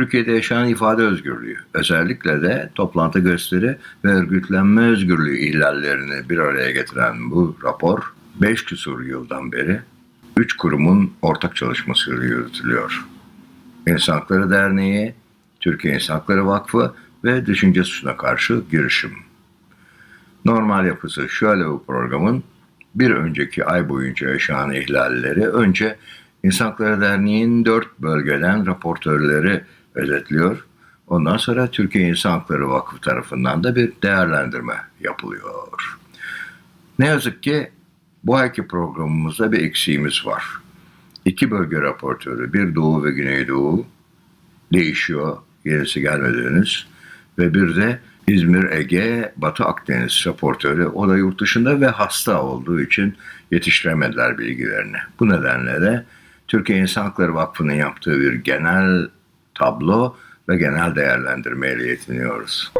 Türkiye'de yaşanan ifade özgürlüğü, özellikle de toplantı gösteri ve örgütlenme özgürlüğü ihlallerini bir araya getiren bu rapor 5 küsur yıldan beri 3 kurumun ortak çalışmasıyla yürütülüyor. İnsan Hakları Derneği, Türkiye İnsan Hakları Vakfı ve Düşünce Suçuna Karşı Girişim. Normal yapısı şöyle bu programın bir önceki ay boyunca yaşanan ihlalleri önce İnsan Hakları Derneği'nin dört bölgeden raportörleri özetliyor. Ondan sonra Türkiye İnsan Hakları Vakfı tarafından da bir değerlendirme yapılıyor. Ne yazık ki bu ayki programımızda bir eksiğimiz var. İki bölge raportörü, bir Doğu ve Güneydoğu değişiyor, yenisi gelmedi. Ve bir de İzmir, Ege, Batı Akdeniz raportörü. O da yurt dışında ve hasta olduğu için yetiştiremediler bilgilerini. Bu nedenle de Türkiye İnsan Hakları Vakfı'nın yaptığı bir genel tablo ve genel değerlendirmeyle yetiniyoruz.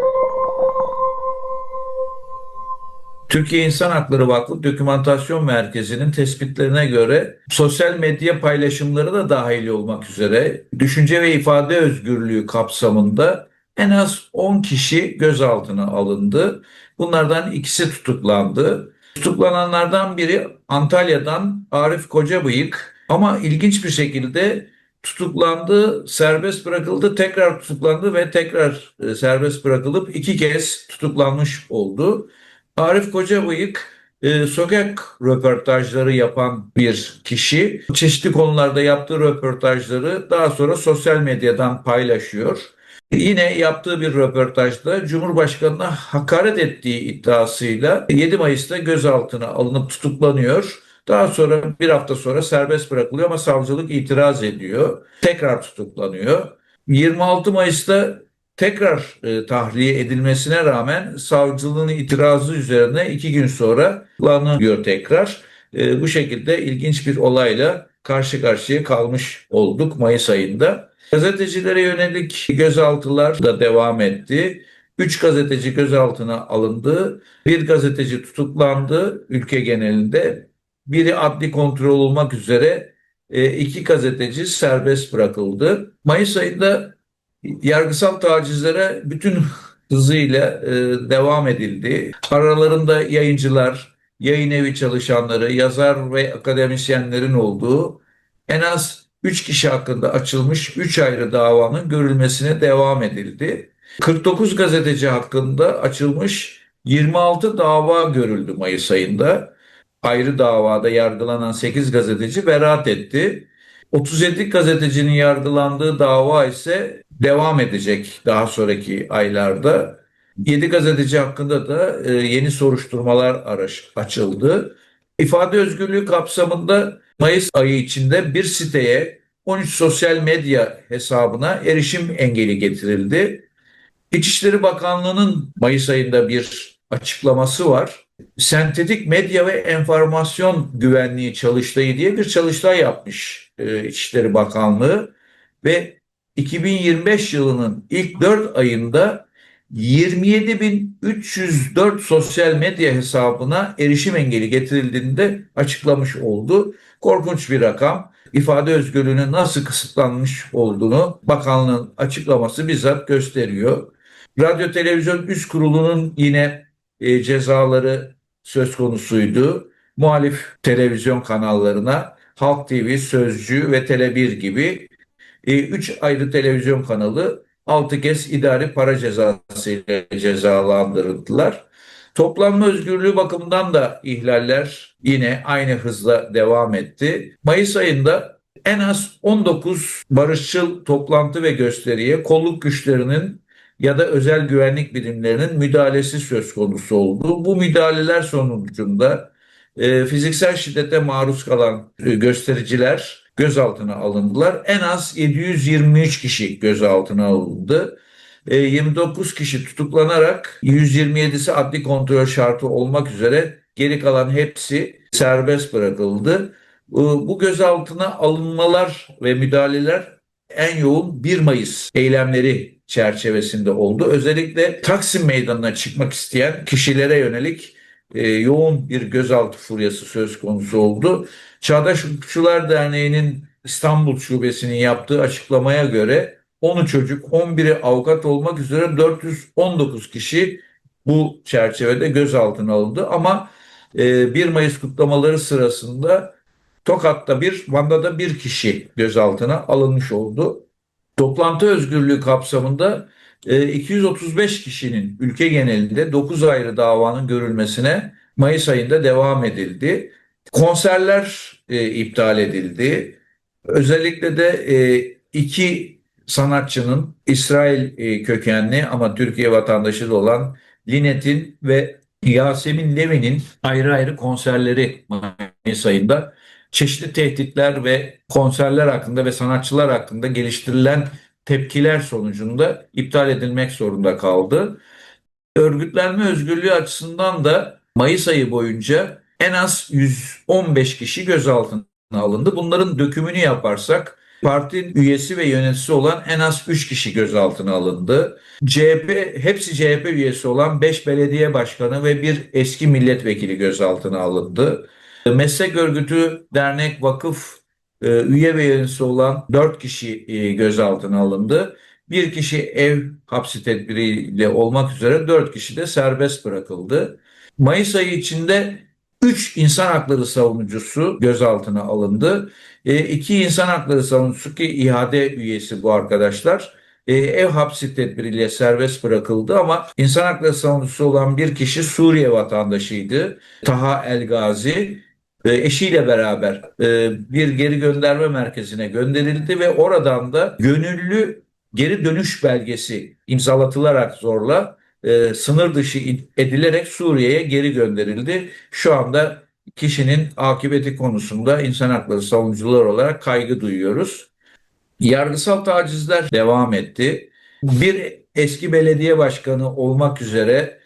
Türkiye İnsan Hakları Vakfı Dokümantasyon Merkezi'nin tespitlerine göre sosyal medya paylaşımları da dahil olmak üzere düşünce ve ifade özgürlüğü kapsamında en az 10 kişi gözaltına alındı. Bunlardan ikisi tutuklandı. Tutuklananlardan biri Antalya'dan Arif Kocabıyık ama ilginç bir şekilde tutuklandı, serbest bırakıldı, tekrar tutuklandı ve tekrar e, serbest bırakılıp iki kez tutuklanmış oldu. Arif Kocabıyık e, sokak röportajları yapan bir kişi. Çeşitli konularda yaptığı röportajları daha sonra sosyal medyadan paylaşıyor. Yine yaptığı bir röportajda Cumhurbaşkanı'na hakaret ettiği iddiasıyla 7 Mayıs'ta gözaltına alınıp tutuklanıyor. Daha sonra bir hafta sonra serbest bırakılıyor ama savcılık itiraz ediyor. Tekrar tutuklanıyor. 26 Mayıs'ta tekrar e, tahliye edilmesine rağmen savcılığın itirazı üzerine iki gün sonra tutuklanıyor tekrar. E, bu şekilde ilginç bir olayla karşı karşıya kalmış olduk Mayıs ayında. Gazetecilere yönelik gözaltılar da devam etti. Üç gazeteci gözaltına alındı. Bir gazeteci tutuklandı ülke genelinde. Biri adli kontrol olmak üzere e, iki gazeteci serbest bırakıldı. Mayıs ayında yargısal tacizlere bütün hızıyla e, devam edildi. Aralarında yayıncılar, yayın evi çalışanları, yazar ve akademisyenlerin olduğu en az 3 kişi hakkında açılmış 3 ayrı davanın görülmesine devam edildi. 49 gazeteci hakkında açılmış 26 dava görüldü Mayıs ayında. Ayrı davada yargılanan 8 gazeteci beraat etti. 37 gazetecinin yargılandığı dava ise devam edecek daha sonraki aylarda. 7 gazeteci hakkında da e, yeni soruşturmalar açıldı. İfade özgürlüğü kapsamında Mayıs ayı içinde bir siteye 13 sosyal medya hesabına erişim engeli getirildi. İçişleri Bakanlığı'nın Mayıs ayında bir açıklaması var. Sentetik medya ve enformasyon güvenliği çalıştayı diye bir çalıştay yapmış e, İçişleri Bakanlığı ve 2025 yılının ilk 4 ayında 27.304 sosyal medya hesabına erişim engeli getirildiğini de açıklamış oldu. Korkunç bir rakam. İfade özgürlüğünün nasıl kısıtlanmış olduğunu bakanlığın açıklaması bizzat gösteriyor. Radyo Televizyon Üst Kurulu'nun yine e, cezaları söz konusuydu. Muhalif televizyon kanallarına Halk TV, Sözcü ve Tele1 gibi 3 ayrı televizyon kanalı 6 kez idari para cezası ile cezalandırıldılar. Toplanma özgürlüğü bakımından da ihlaller yine aynı hızla devam etti. Mayıs ayında en az 19 barışçıl toplantı ve gösteriye kolluk güçlerinin ya da özel güvenlik birimlerinin müdahalesi söz konusu oldu. Bu müdahaleler sonucunda e, fiziksel şiddete maruz kalan e, göstericiler gözaltına alındılar. En az 723 kişi gözaltına alındı. E, 29 kişi tutuklanarak 127'si adli kontrol şartı olmak üzere geri kalan hepsi serbest bırakıldı. E, bu gözaltına alınmalar ve müdahaleler en yoğun 1 Mayıs eylemleri çerçevesinde oldu. Özellikle Taksim Meydanı'na çıkmak isteyen kişilere yönelik e, yoğun bir gözaltı furyası söz konusu oldu. Çağdaş Hukukçular Derneği'nin İstanbul Şubesi'nin yaptığı açıklamaya göre 10'u çocuk, 11'i avukat olmak üzere 419 kişi bu çerçevede gözaltına alındı. Ama e, 1 Mayıs kutlamaları sırasında Tokat'ta bir, Van'da da bir kişi gözaltına alınmış oldu. Toplantı özgürlüğü kapsamında e, 235 kişinin ülke genelinde 9 ayrı davanın görülmesine Mayıs ayında devam edildi. Konserler e, iptal edildi. Özellikle de e, iki sanatçının İsrail e, kökenli ama Türkiye vatandaşı da olan Linet'in ve Yasemin Levi'nin ayrı ayrı konserleri Mayıs ayında çeşitli tehditler ve konserler hakkında ve sanatçılar hakkında geliştirilen tepkiler sonucunda iptal edilmek zorunda kaldı. Örgütlenme özgürlüğü açısından da Mayıs ayı boyunca en az 115 kişi gözaltına alındı. Bunların dökümünü yaparsak partinin üyesi ve yöneticisi olan en az 3 kişi gözaltına alındı. CHP hepsi CHP üyesi olan 5 belediye başkanı ve bir eski milletvekili gözaltına alındı. Meslek örgütü, dernek, vakıf e, üye ve yöneticisi olan 4 kişi e, gözaltına alındı. Bir kişi ev hapsi tedbiriyle olmak üzere 4 kişi de serbest bırakıldı. Mayıs ayı içinde 3 insan hakları savunucusu gözaltına alındı. E, iki insan hakları savunucusu ki ihade üyesi bu arkadaşlar e, ev hapsi tedbiriyle serbest bırakıldı ama insan hakları savunucusu olan bir kişi Suriye vatandaşıydı. Taha El Gazi e, eşiyle beraber e, bir geri gönderme merkezine gönderildi ve oradan da gönüllü geri dönüş belgesi imzalatılarak zorla e, sınır dışı edilerek Suriye'ye geri gönderildi. Şu anda kişinin akıbeti konusunda insan hakları savunucular olarak kaygı duyuyoruz. Yargısal tacizler devam etti. Bir eski belediye başkanı olmak üzere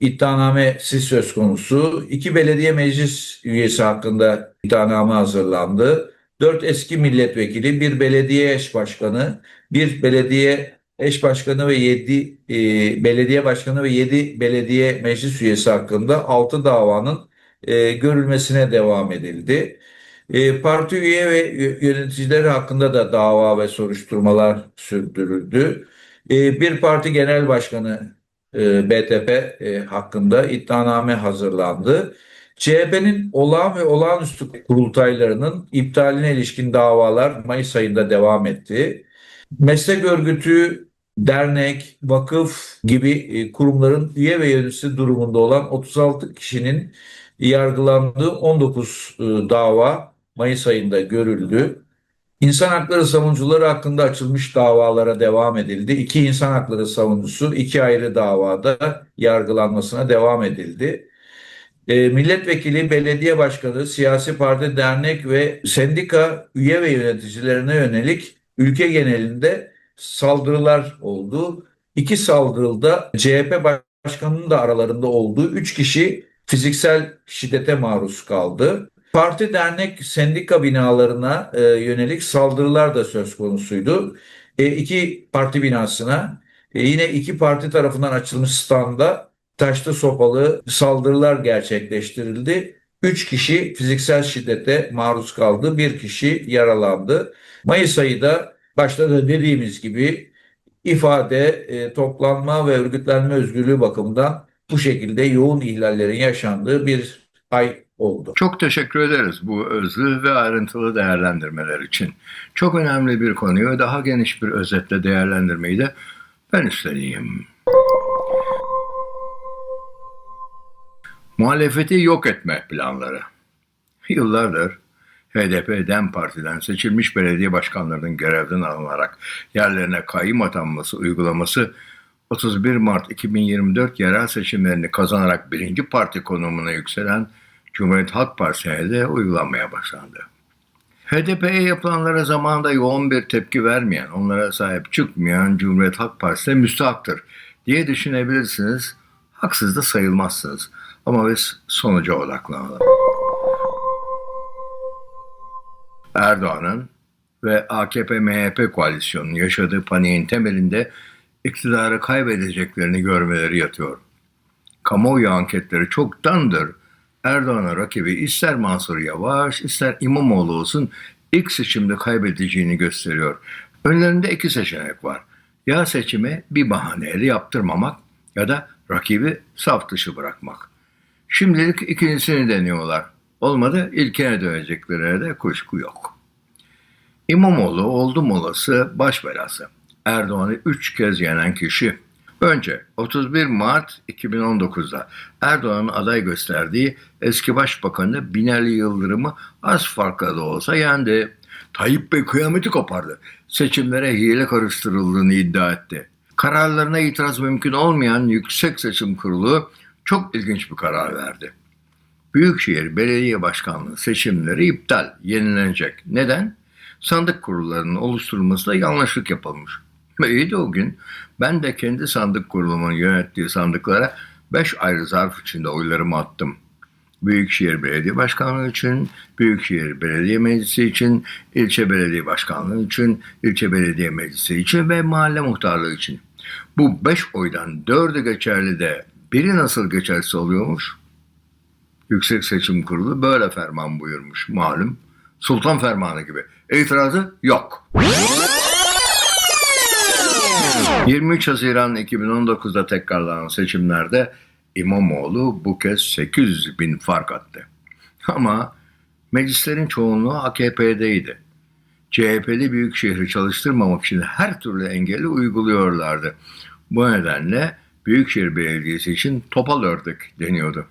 iddianamesi söz konusu. İki belediye meclis üyesi hakkında iddianame hazırlandı. Dört eski milletvekili, bir belediye eş başkanı, bir belediye eş başkanı ve yedi e, belediye başkanı ve yedi belediye meclis üyesi hakkında altı davanın e, görülmesine devam edildi. E, parti üye ve yöneticileri hakkında da dava ve soruşturmalar sürdürüldü. E, bir parti genel başkanı e, BTP e, hakkında iddianame hazırlandı. CHP'nin olağan ve olağanüstü kurultaylarının iptaline ilişkin davalar Mayıs ayında devam etti. Meslek örgütü, dernek, vakıf gibi e, kurumların üye ve yöneticisi durumunda olan 36 kişinin yargılandığı 19 e, dava Mayıs ayında görüldü. İnsan hakları savunucuları hakkında açılmış davalara devam edildi. İki insan hakları savunucusu iki ayrı davada yargılanmasına devam edildi. E, milletvekili, belediye başkanı, siyasi parti, dernek ve sendika üye ve yöneticilerine yönelik ülke genelinde saldırılar oldu. İki saldırıda CHP başkanının da aralarında olduğu üç kişi fiziksel şiddete maruz kaldı. Parti, dernek, sendika binalarına e, yönelik saldırılar da söz konusuydu. E, iki parti binasına e, yine iki parti tarafından açılmış standa taşlı sopalı saldırılar gerçekleştirildi. Üç kişi fiziksel şiddete maruz kaldı, bir kişi yaralandı. Mayıs ayı da başta da dediğimiz gibi ifade, e, toplanma ve örgütlenme özgürlüğü bakımından bu şekilde yoğun ihlallerin yaşandığı bir ay oldu. Çok teşekkür ederiz bu özlü ve ayrıntılı değerlendirmeler için. Çok önemli bir konuyu daha geniş bir özetle değerlendirmeyi de ben üstleneyim. Muhalefeti yok etme planları. Yıllardır HDP DEM Parti'den seçilmiş belediye başkanlarının görevden alınarak yerlerine kayyum atanması uygulaması 31 Mart 2024 yerel seçimlerini kazanarak birinci parti konumuna yükselen Cumhuriyet Halk Partisi'ne de uygulanmaya başlandı. HDP'ye yapılanlara zamanında yoğun bir tepki vermeyen, onlara sahip çıkmayan Cumhuriyet Halk Partisi müstahaktır diye düşünebilirsiniz. Haksız da sayılmazsınız. Ama biz sonuca odaklanalım. Erdoğan'ın ve AKP-MHP koalisyonunun yaşadığı paniğin temelinde iktidarı kaybedeceklerini görmeleri yatıyor. Kamuoyu anketleri çoktandır Erdoğan'a rakibi ister Mansur Yavaş ister İmamoğlu olsun ilk seçimde kaybedeceğini gösteriyor. Önlerinde iki seçenek var. Ya seçimi bir bahaneyle yaptırmamak ya da rakibi saf dışı bırakmak. Şimdilik ikincisini deniyorlar. Olmadı ilkine döneceklerine de kuşku yok. İmamoğlu oldum olası baş belası. Erdoğan'ı üç kez yenen kişi. Önce 31 Mart 2019'da Erdoğan'ın aday gösterdiği eski başbakanı Binali Yıldırım'ı az farkla da olsa yendi. Tayyip Bey kıyameti kopardı. Seçimlere hile karıştırıldığını iddia etti. Kararlarına itiraz mümkün olmayan Yüksek Seçim Kurulu çok ilginç bir karar verdi. Büyükşehir Belediye Başkanlığı seçimleri iptal, yenilenecek. Neden? Sandık kurullarının oluşturulmasında yanlışlık yapılmış. De o gün ben de kendi sandık kurulumun yönettiği sandıklara 5 ayrı zarf içinde oylarımı attım. Büyükşehir Belediye Başkanlığı için, Büyükşehir Belediye Meclisi için, ilçe belediye başkanlığı için, ilçe belediye meclisi için ve mahalle muhtarlığı için. Bu 5 oydan 4'ü geçerli de biri nasıl geçerse oluyormuş? Yüksek Seçim Kurulu böyle ferman buyurmuş malum. Sultan fermanı gibi. İtirazı yok. 23 Haziran 2019'da tekrarlanan seçimlerde İmamoğlu bu kez 800 bin fark attı. Ama meclislerin çoğunluğu AKP'deydi. CHP'li büyük şehri çalıştırmamak için her türlü engeli uyguluyorlardı. Bu nedenle Büyükşehir Belediyesi için topal ördek deniyordu.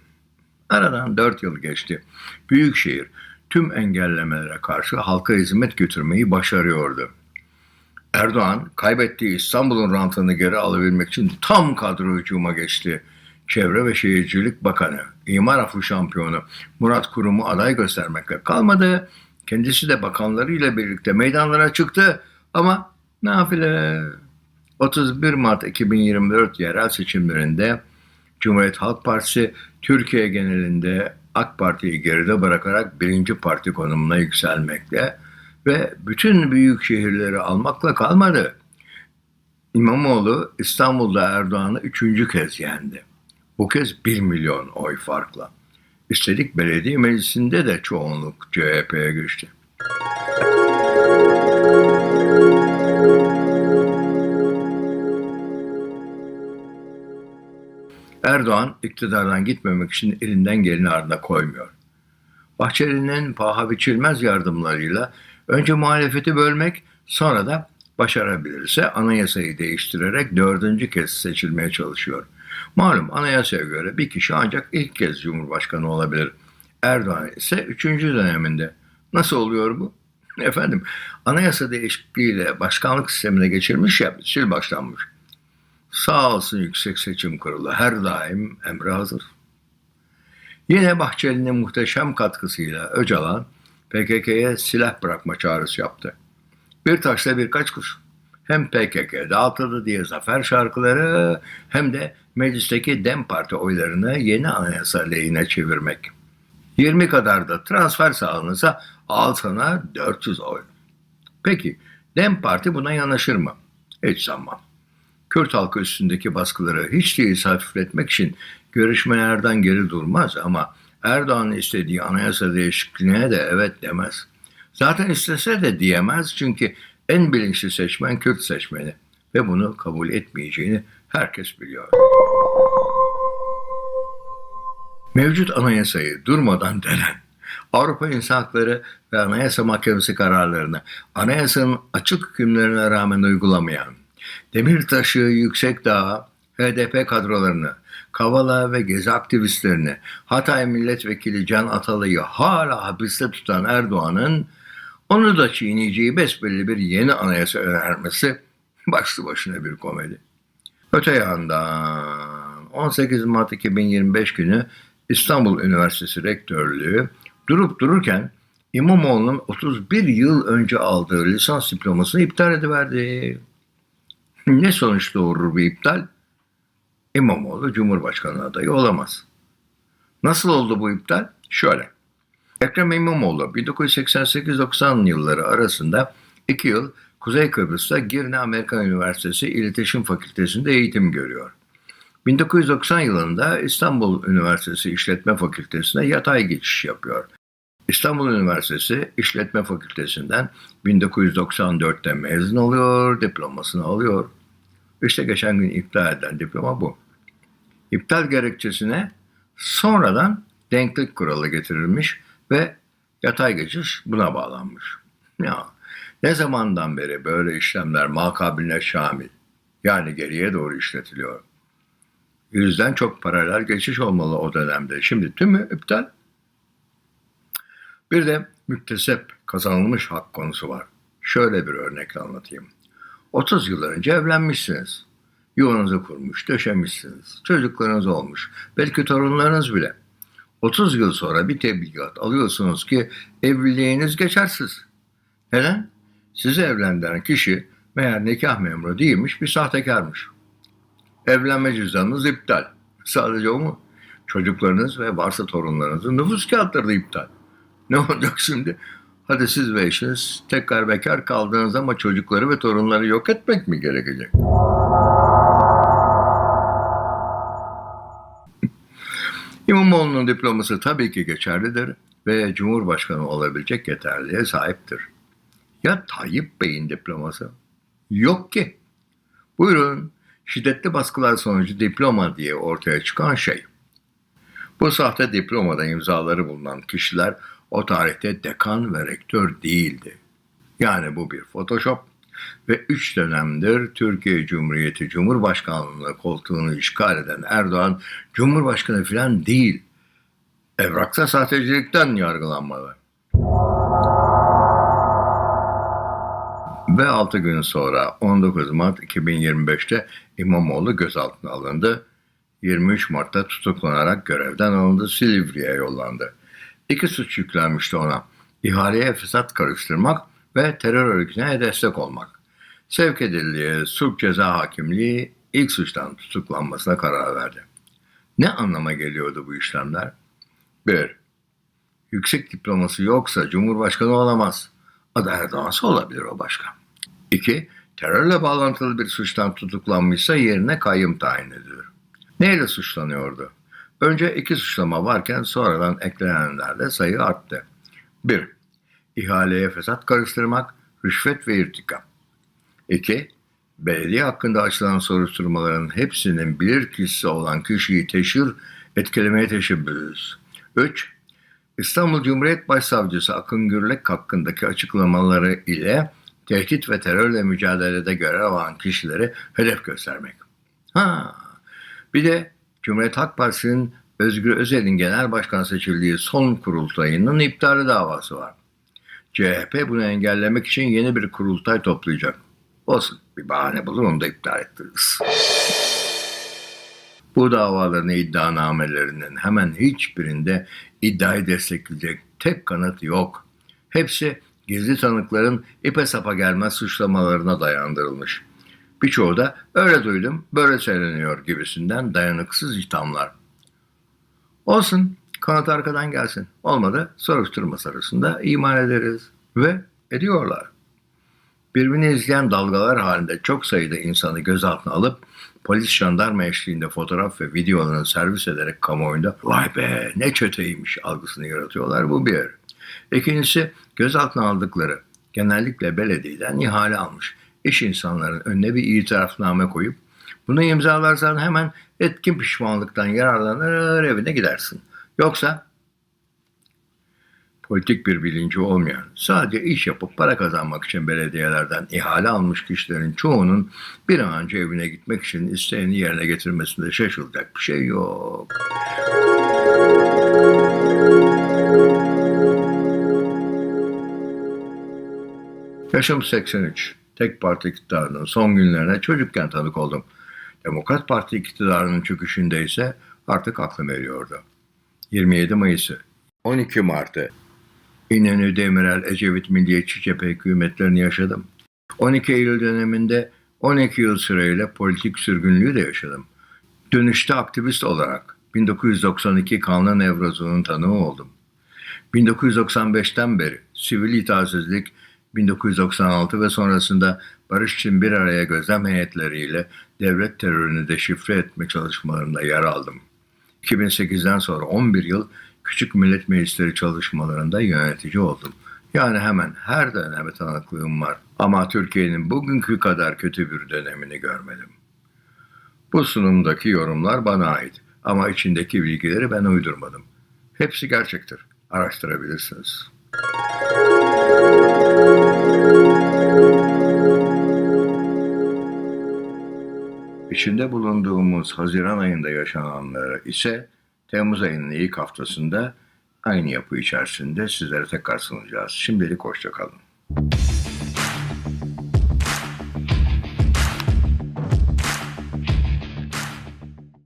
Aradan 4 yıl geçti. Büyükşehir tüm engellemelere karşı halka hizmet götürmeyi başarıyordu. Erdoğan kaybettiği İstanbul'un rantını geri alabilmek için tam kadro hücuma geçti. Çevre ve Şehircilik Bakanı, İmar Affı şampiyonu Murat Kurum'u aday göstermekle kalmadı. Kendisi de bakanlarıyla birlikte meydanlara çıktı ama nafile. 31 Mart 2024 yerel seçimlerinde Cumhuriyet Halk Partisi Türkiye genelinde AK Parti'yi geride bırakarak birinci parti konumuna yükselmekte ve bütün büyük şehirleri almakla kalmadı. İmamoğlu İstanbul'da Erdoğan'ı üçüncü kez yendi. Bu kez 1 milyon oy farkla. Üstelik belediye meclisinde de çoğunluk CHP'ye geçti. Erdoğan iktidardan gitmemek için elinden geleni ardına koymuyor. Bahçeli'nin paha biçilmez yardımlarıyla önce muhalefeti bölmek sonra da başarabilirse anayasayı değiştirerek dördüncü kez seçilmeye çalışıyor. Malum anayasaya göre bir kişi ancak ilk kez cumhurbaşkanı olabilir. Erdoğan ise üçüncü döneminde. Nasıl oluyor bu? Efendim anayasa değişikliğiyle başkanlık sistemine geçirmiş ya sil başlanmış. Sağ olsun Yüksek Seçim Kurulu her daim emre hazır. Yine Bahçeli'nin muhteşem katkısıyla Öcalan PKK'ye silah bırakma çağrısı yaptı. Bir taşla birkaç kuş. Hem PKK dağıtıldı diye zafer şarkıları hem de meclisteki DEM Parti oylarını yeni anayasa lehine çevirmek. 20 kadar da transfer sağlanırsa al sana 400 oy. Peki DEM Parti buna yanaşır mı? Hiç sanmam. Kürt halkı üstündeki baskıları hiç değilse hafifletmek için görüşmelerden geri durmaz ama Erdoğan'ın istediği anayasa değişikliğine de evet demez. Zaten istese de diyemez çünkü en bilinçli seçmen Kürt seçmeni ve bunu kabul etmeyeceğini herkes biliyor. Mevcut anayasayı durmadan denen Avrupa İnsan Hakları ve Anayasa Mahkemesi kararlarını anayasanın açık hükümlerine rağmen uygulamayan, Demirtaş'ı, Yüksekdağ, HDP kadrolarını, Kavala ve Gezi aktivistlerini, Hatay Milletvekili Can Atalı'yı hala hapiste tutan Erdoğan'ın onu da çiğneyeceği besbelli bir yeni anayasa önermesi başlı başına bir komedi. Öte yandan 18 Mart 2025 günü İstanbul Üniversitesi Rektörlüğü durup dururken İmamoğlu'nun 31 yıl önce aldığı lisans diplomasını iptal ediverdi. Ne sonuç doğurur bu iptal? İmamoğlu Cumhurbaşkanı adayı olamaz. Nasıl oldu bu iptal? Şöyle. Ekrem İmamoğlu 1988-90 yılları arasında 2 yıl Kuzey Kıbrıs'ta Girne Amerikan Üniversitesi İletişim Fakültesi'nde eğitim görüyor. 1990 yılında İstanbul Üniversitesi İşletme Fakültesi'ne yatay geçiş yapıyor. İstanbul Üniversitesi İşletme Fakültesinden 1994'te mezun oluyor, diplomasını alıyor. İşte geçen gün iptal edilen diploma bu. İptal gerekçesine sonradan denklik kuralı getirilmiş ve yatay geçiş buna bağlanmış. Ya ne zamandan beri böyle işlemler makabiline şamil yani geriye doğru işletiliyor. Yüzden çok paralel geçiş olmalı o dönemde. Şimdi tümü iptal. Bir de müktesep kazanılmış hak konusu var. Şöyle bir örnekle anlatayım. 30 yıl önce evlenmişsiniz. Yuvanızı kurmuş, döşemişsiniz. Çocuklarınız olmuş. Belki torunlarınız bile. 30 yıl sonra bir tebligat alıyorsunuz ki evliliğiniz geçersiz. Neden? Sizi evlendiren kişi meğer nikah memuru değilmiş bir sahtekarmış. Evlenme cüzdanınız iptal. Sadece o mu? Çocuklarınız ve varsa torunlarınızın nüfus kağıtları da iptal. Ne olacak şimdi? Hadi siz ve eşiniz tekrar bekar kaldınız ama çocukları ve torunları yok etmek mi gerekecek? İmamoğlu'nun diploması tabii ki geçerlidir ve Cumhurbaşkanı olabilecek yeterliğe sahiptir. Ya Tayyip Bey'in diploması? Yok ki. Buyurun, şiddetli baskılar sonucu diploma diye ortaya çıkan şey. Bu sahte diplomada imzaları bulunan kişiler o tarihte dekan ve rektör değildi. Yani bu bir photoshop ve üç dönemdir Türkiye Cumhuriyeti Cumhurbaşkanlığı koltuğunu işgal eden Erdoğan Cumhurbaşkanı falan değil. Evrakta sahtecilikten yargılanmalı. Ve 6 gün sonra 19 Mart 2025'te İmamoğlu gözaltına alındı. 23 Mart'ta tutuklanarak görevden alındı, Silivri'ye yollandı. İki suç yüklenmişti ona. İhaleye fesat karıştırmak ve terör örgütüne destek olmak. Sevk edildiği Sulh Ceza Hakimliği ilk suçtan tutuklanmasına karar verdi. Ne anlama geliyordu bu işlemler? 1. Yüksek diploması yoksa Cumhurbaşkanı olamaz. Adı Erdoğan'sa olabilir o başkan. 2. Terörle bağlantılı bir suçtan tutuklanmışsa yerine kayyum tayin edilir. Neyle suçlanıyordu? Önce iki suçlama varken sonradan eklenenlerle sayı arttı. 1. İhaleye fesat karıştırmak, rüşvet ve irtikap. 2. Belediye hakkında açılan soruşturmaların hepsinin bilirkişisi olan kişiyi teşhir, etkilemeye teşebbüs. 3. İstanbul Cumhuriyet Başsavcısı Akın Gürlek hakkındaki açıklamaları ile tehdit ve terörle mücadelede görev alan kişileri hedef göstermek. Ha, bir de Cumhuriyet Halk Partisi'nin Özgür Özel'in genel başkan seçildiği son kurultayının iptali davası var. CHP bunu engellemek için yeni bir kurultay toplayacak. Olsun bir bahane bulur onu da iptal ettiririz. Bu davaların iddianamelerinin hemen hiçbirinde iddiayı destekleyecek tek kanıt yok. Hepsi gizli tanıkların ipe sapa gelmez suçlamalarına dayandırılmış. Birçoğu da öyle duydum, böyle söyleniyor gibisinden dayanıksız ithamlar. Olsun, kanıt arkadan gelsin. Olmadı, soruşturma sırasında iman ederiz. Ve ediyorlar. Birbirini izleyen dalgalar halinde çok sayıda insanı gözaltına alıp polis jandarma eşliğinde fotoğraf ve videolarını servis ederek kamuoyunda vay be ne çeteymiş algısını yaratıyorlar bu bir. İkincisi gözaltına aldıkları genellikle belediyeden ihale almış iş insanların önüne bir itirafname koyup bunu imzalarsan hemen etkin pişmanlıktan yararlanır evine gidersin. Yoksa politik bir bilinci olmayan, sadece iş yapıp para kazanmak için belediyelerden ihale almış kişilerin çoğunun bir an önce evine gitmek için isteğini yerine getirmesinde şaşılacak bir şey yok. Yaşım 83. Tek parti iktidarının son günlerine çocukken tanık oldum. Demokrat Parti iktidarının çöküşünde ise artık aklım eriyordu. 27 Mayıs'ı, 12 Mart'ı, İnönü, Demirel, Ecevit, Milliyetçi Cephe hükümetlerini yaşadım. 12 Eylül döneminde 12 yıl süreyle politik sürgünlüğü de yaşadım. Dönüşte aktivist olarak 1992 Kanlı Nevroz'un tanığı oldum. 1995'ten beri sivil itaatsizlik, 1996 ve sonrasında barış için bir araya gözlem heyetleriyle devlet terörünü deşifre etme çalışmalarında yer aldım. 2008'den sonra 11 yıl küçük millet meclisleri çalışmalarında yönetici oldum. Yani hemen her döneme tanıklığım var. Ama Türkiye'nin bugünkü kadar kötü bir dönemini görmedim. Bu sunumdaki yorumlar bana ait ama içindeki bilgileri ben uydurmadım. Hepsi gerçektir. Araştırabilirsiniz. İçinde bulunduğumuz Haziran ayında yaşananları ise Temmuz ayının ilk haftasında aynı yapı içerisinde sizlere tekrar sunacağız. Şimdilik hoşçakalın.